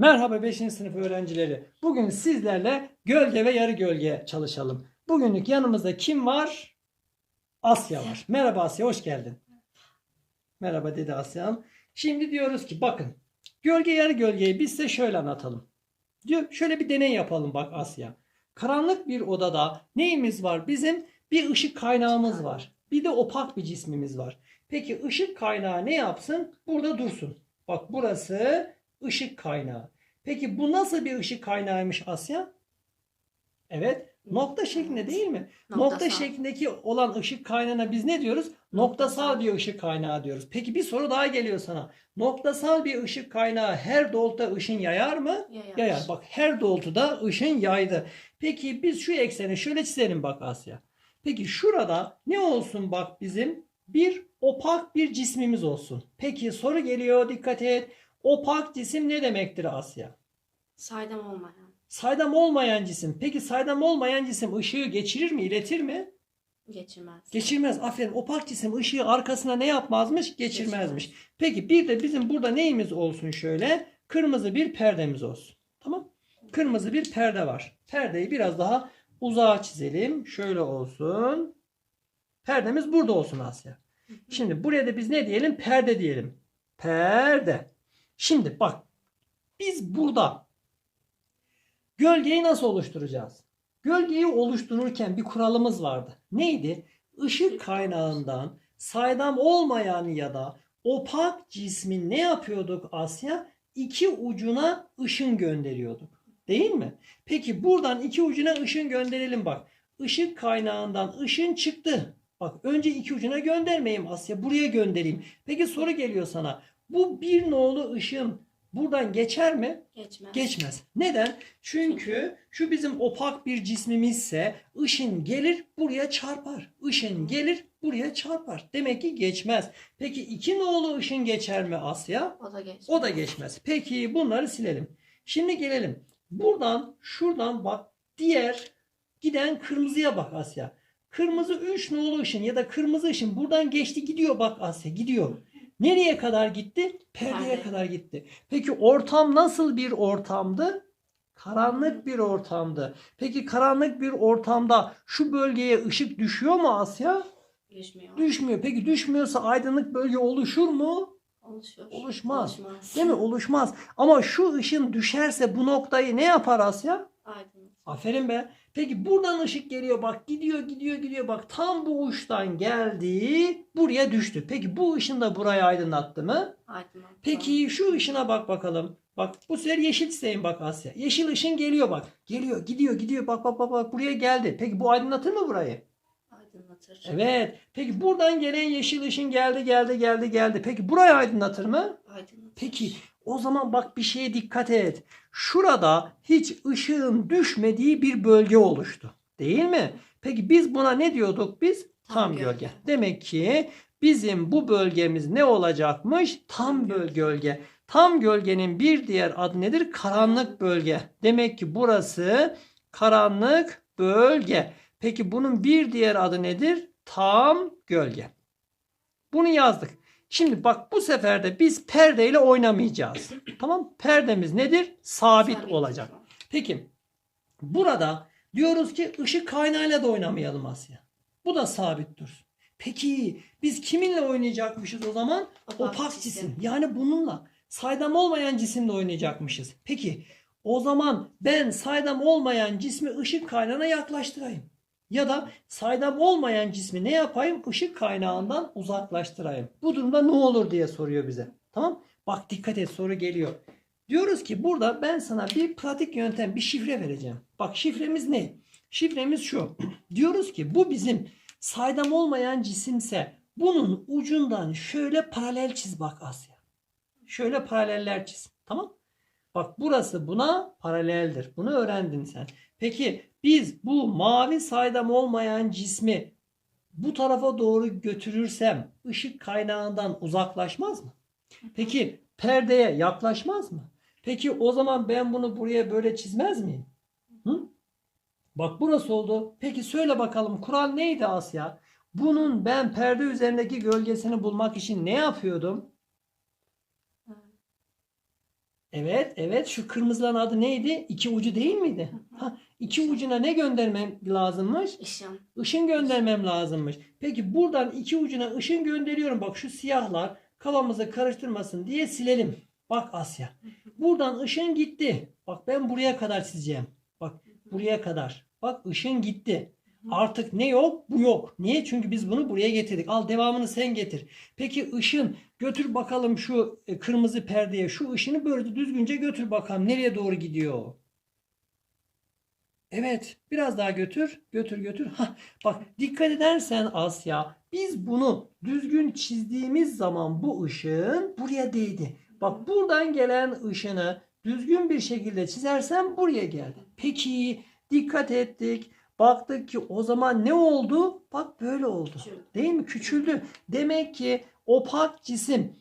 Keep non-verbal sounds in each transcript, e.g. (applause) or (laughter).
Merhaba 5. sınıf öğrencileri. Bugün sizlerle gölge ve yarı gölge çalışalım. Bugünlük yanımızda kim var? Asya var. Merhaba Asya, hoş geldin. Merhaba dedi Asya'm. Şimdi diyoruz ki bakın gölge yarı gölgeyi biz size şöyle anlatalım. Diyor şöyle bir deney yapalım bak Asya. Karanlık bir odada neyimiz var? Bizim bir ışık kaynağımız var. Bir de opak bir cismimiz var. Peki ışık kaynağı ne yapsın? Burada dursun. Bak burası ışık kaynağı. Peki bu nasıl bir ışık kaynağıymış Asya? Evet. Nokta şeklinde değil mi? Nokta Noktasal. şeklindeki olan ışık kaynağına biz ne diyoruz? Noktasal bir ışık kaynağı diyoruz. Peki bir soru daha geliyor sana. Noktasal bir ışık kaynağı her doğrultuda ışın yayar mı? Yayar. Yayar. Bak her doğrultuda ışın yaydı. Peki biz şu ekseni şöyle çizelim bak Asya. Peki şurada ne olsun bak bizim? Bir opak bir cismimiz olsun. Peki soru geliyor dikkat et. Opak cisim ne demektir Asya? Saydam olmayan. Saydam olmayan cisim. Peki saydam olmayan cisim ışığı geçirir mi, iletir mi? Geçirmez. Geçirmez. Aferin. Opak cisim ışığı arkasına ne yapmazmış? Geçirmezmiş. Peki bir de bizim burada neyimiz olsun şöyle? Kırmızı bir perdemiz olsun. Tamam? Kırmızı bir perde var. Perdeyi biraz daha uzağa çizelim. Şöyle olsun. Perdemiz burada olsun Asya. Şimdi buraya da biz ne diyelim? Perde diyelim. Perde. Şimdi bak. Biz burada gölgeyi nasıl oluşturacağız? Gölgeyi oluştururken bir kuralımız vardı. Neydi? Işık kaynağından saydam olmayan ya da opak cismin ne yapıyorduk Asya? İki ucuna ışın gönderiyorduk. Değil mi? Peki buradan iki ucuna ışın gönderelim bak. Işık kaynağından ışın çıktı. Bak önce iki ucuna göndermeyeyim Asya. Buraya göndereyim. Peki soru geliyor sana. Bu bir nolu ışın buradan geçer mi? Geçmez. Geçmez. Neden? Çünkü şu bizim opak bir cismimizse ışın gelir buraya çarpar. Işın gelir buraya çarpar. Demek ki geçmez. Peki iki nolu ışın geçer mi Asya? O da geçmez. O da geçmez. Peki bunları silelim. Şimdi gelelim. Buradan şuradan bak diğer giden kırmızıya bak Asya. Kırmızı 3 nolu ışın ya da kırmızı ışın buradan geçti gidiyor bak Asya gidiyor. Nereye kadar gitti? Perdeye Perde. kadar gitti. Peki ortam nasıl bir ortamdı? Karanlık bir ortamdı. Peki karanlık bir ortamda şu bölgeye ışık düşüyor mu Asya? Düşmüyor. Düşmüyor. Peki düşmüyorsa aydınlık bölge oluşur mu? Oluşuyor. Oluşmaz. Oluşmaz. Değil mi? Oluşmaz. Ama şu ışın düşerse bu noktayı ne yapar Asya? Aydınlık. Aferin be. Peki buradan ışık geliyor bak gidiyor gidiyor gidiyor bak tam bu uçtan geldi buraya düştü. Peki bu ışın da burayı aydınlattı mı? Aydınlık. Peki şu ışına bak bakalım. Bak bu sefer yeşil çizeyin bak Asya. Yeşil ışın geliyor bak. Geliyor gidiyor gidiyor bak bak bak bak buraya geldi. Peki bu aydınlatır mı burayı? Aydınlatır. Evet. Peki buradan gelen yeşil ışın geldi geldi geldi geldi. Peki burayı aydınlatır mı? Aydınlatır. Peki o zaman bak bir şeye dikkat et. Şurada hiç ışığın düşmediği bir bölge oluştu. Değil mi? Peki biz buna ne diyorduk biz? Tam, Tam gölge. gölge. Demek ki bizim bu bölgemiz ne olacakmış? Tam Tam böl gölge. gölge. Tam gölgenin bir diğer adı nedir? Karanlık bölge. Demek ki burası karanlık bölge. Peki bunun bir diğer adı nedir? Tam gölge. Bunu yazdık. Şimdi bak bu sefer de biz perdeyle oynamayacağız. Tamam? Perdemiz nedir? Sabit, Sabit. olacak. Peki burada diyoruz ki ışık kaynağıyla da oynamayalım Asya. Bu da sabit dursun. Peki biz kiminle oynayacakmışız o zaman? Opak Opak cisim. cisim. Yani bununla. Saydam olmayan cisimle oynayacakmışız. Peki o zaman ben saydam olmayan cismi ışık kaynağına yaklaştırayım. Ya da saydam olmayan cismi ne yapayım? Işık kaynağından uzaklaştırayım. Bu durumda ne olur diye soruyor bize. Tamam? Bak dikkat et soru geliyor. Diyoruz ki burada ben sana bir pratik yöntem, bir şifre vereceğim. Bak şifremiz ne? Şifremiz şu. (clears throat) Diyoruz ki bu bizim saydam olmayan cisimse bunun ucundan şöyle paralel çiz bak Asya. Şöyle paraleller çiz. Tamam? Bak burası buna paraleldir. Bunu öğrendin sen. Peki biz bu mavi saydam olmayan cismi bu tarafa doğru götürürsem ışık kaynağından uzaklaşmaz mı? Peki perdeye yaklaşmaz mı? Peki o zaman ben bunu buraya böyle çizmez miyim? Hı? Bak burası oldu. Peki söyle bakalım kural neydi Asya? Bunun ben perde üzerindeki gölgesini bulmak için ne yapıyordum? Evet, evet. Şu kırmızıların adı neydi? İki ucu değil miydi? Ha, iki ucuna ne göndermem lazımmış? Işın. Işın göndermem lazımmış. Peki buradan iki ucuna ışın gönderiyorum. Bak şu siyahlar kafamızı karıştırmasın diye silelim. Bak Asya. Buradan ışın gitti. Bak ben buraya kadar çizeceğim. Bak buraya kadar. Bak ışın gitti. Artık ne yok? Bu yok. Niye? Çünkü biz bunu buraya getirdik. Al devamını sen getir. Peki ışın götür bakalım şu e, kırmızı perdeye. Şu ışını böyle düzgünce götür bakalım. Nereye doğru gidiyor? Evet. Biraz daha götür. Götür götür. Hah, bak dikkat edersen Asya biz bunu düzgün çizdiğimiz zaman bu ışın buraya değdi. Bak buradan gelen ışını düzgün bir şekilde çizersem buraya geldi. Peki dikkat ettik. Baktık ki o zaman ne oldu? Bak böyle oldu. Değil mi? Küçüldü. Demek ki opak cisim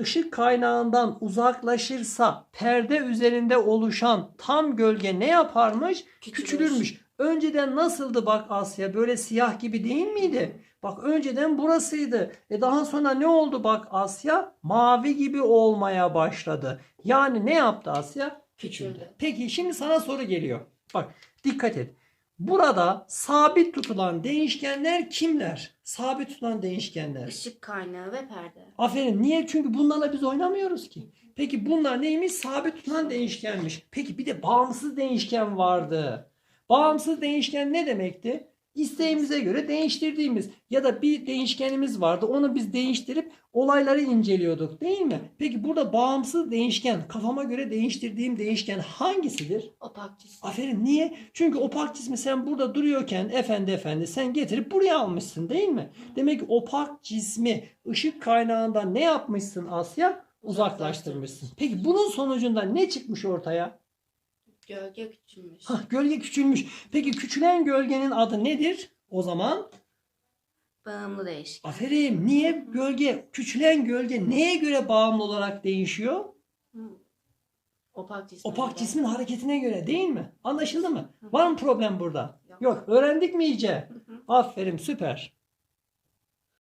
ışık kaynağından uzaklaşırsa perde üzerinde oluşan tam gölge ne yaparmış? Küçülür. Küçülürmüş. Önceden nasıldı bak Asya? Böyle siyah gibi değil miydi? Bak önceden burasıydı. E daha sonra ne oldu bak Asya? Mavi gibi olmaya başladı. Yani ne yaptı Asya? Küçüldü. Peki şimdi sana soru geliyor. Bak dikkat et. Burada sabit tutulan değişkenler kimler? Sabit tutulan değişkenler. Işık kaynağı ve perde. Aferin. Niye? Çünkü bunlarla biz oynamıyoruz ki. Peki bunlar neymiş? Sabit tutan değişkenmiş. Peki bir de bağımsız değişken vardı. Bağımsız değişken ne demekti? İsteğimize göre değiştirdiğimiz ya da bir değişkenimiz vardı. Onu biz değiştirip olayları inceliyorduk değil mi? Peki burada bağımsız değişken, kafama göre değiştirdiğim değişken hangisidir? Opak cisim. Aferin. Niye? Çünkü opak cismi sen burada duruyorken efendi efendi sen getirip buraya almışsın değil mi? Demek ki opak cismi ışık kaynağından ne yapmışsın Asya? Uzaklaştırmışsın. Peki bunun sonucunda ne çıkmış ortaya? Gölge küçülmüş. Hah, gölge küçülmüş. Peki küçülen gölgenin adı nedir? O zaman Bağımlı değişken. aferin. Niye gölge küçülen gölge neye göre bağımlı olarak değişiyor? Opak cisim. Opak cismin hareketine göre değil mi? Anlaşıldı mı? Var mı problem burada? Yok. Yok. Öğrendik mi iyice? Aferin süper.